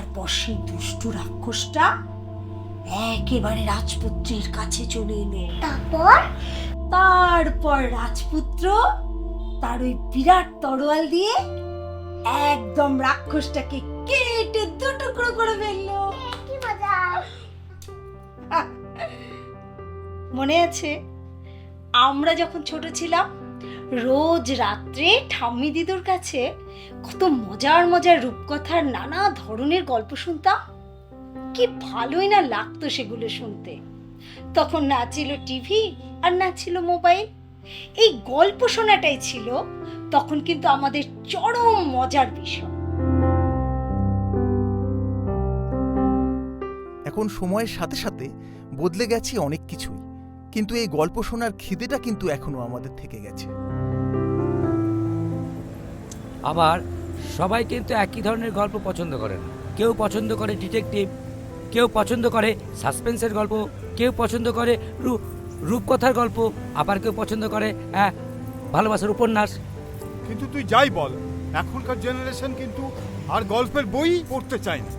তারপর সেই দুষ্টু রাক্ষসটা একেবারে রাজপুত্রের কাছে চলে এলো। তারপর? তারপর রাজপুত্র তার ওই বিরাট তরোয়াল দিয়ে একদম রাক্ষসটাকে কেটে দু টুকরো করে ফেলল। কি মজা। মনে আছে আমরা যখন ছোট ছিলাম রোজ রাত্রে ঠাম্মি দিদুর কাছে কত মজার মজার রূপকথার নানা ধরনের গল্প শুনতাম। কি ভালোই না লাগতো সেগুলো শুনতে। তখন না ছিল টিভি আর না ছিল মোবাইল। এই গল্প শোনাটাই ছিল তখন কিন্তু আমাদের চরম মজার বিষয়। এখন সময়ের সাথে সাথে বদলে গেছে অনেক কিছুই, কিন্তু এই গল্প শোনার খিদেটা কিন্তু এখনও আমাদের থেকে গেছে। আবার সবাই কিন্তু একই ধরনের গল্প পছন্দ করে না কেউ পছন্দ করে ডিটেকটিভ কেউ পছন্দ করে সাসপেন্সের গল্প কেউ পছন্দ করে রূপ রূপকথার গল্প আবার কেউ পছন্দ করে হ্যাঁ ভালোবাসার উপন্যাস। কিন্তু তুই যাই বল এখনকার জেনারেশন কিন্তু আর গল্পের বই পড়তে চায় না।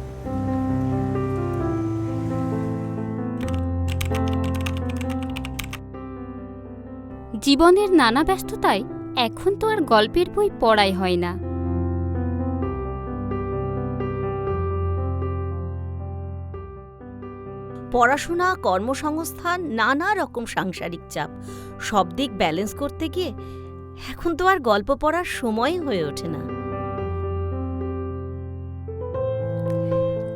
জীবনের নানা ব্যস্ততায় এখন তো আর গল্পের বই পড়াই হয় না। পড়াশোনা কর্মসংস্থান নানা রকম সাংসারিক চাপ সব দিক ব্যালেন্স করতে গিয়ে এখন তো আর গল্প পড়ার সময় হয়ে ওঠে না।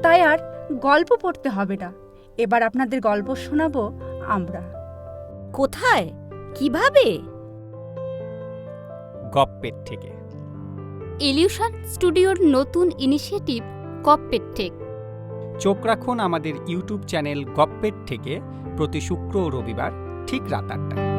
তাই আর গল্প পড়তে হবে না। এবার আপনাদের গল্প শোনাবো আমরা। কোথায়? কীভাবে? গপ্পের থেকে। ইলিউশন স্টুডিওর নতুন ইনিশিয়েটিভ কপপেটটেক চোখ রাখুন আমাদের ইউটিউব চ্যানেল গপ্পের থেকে প্রতি শুক্র ও রবিবার ঠিক রাত আটটায়।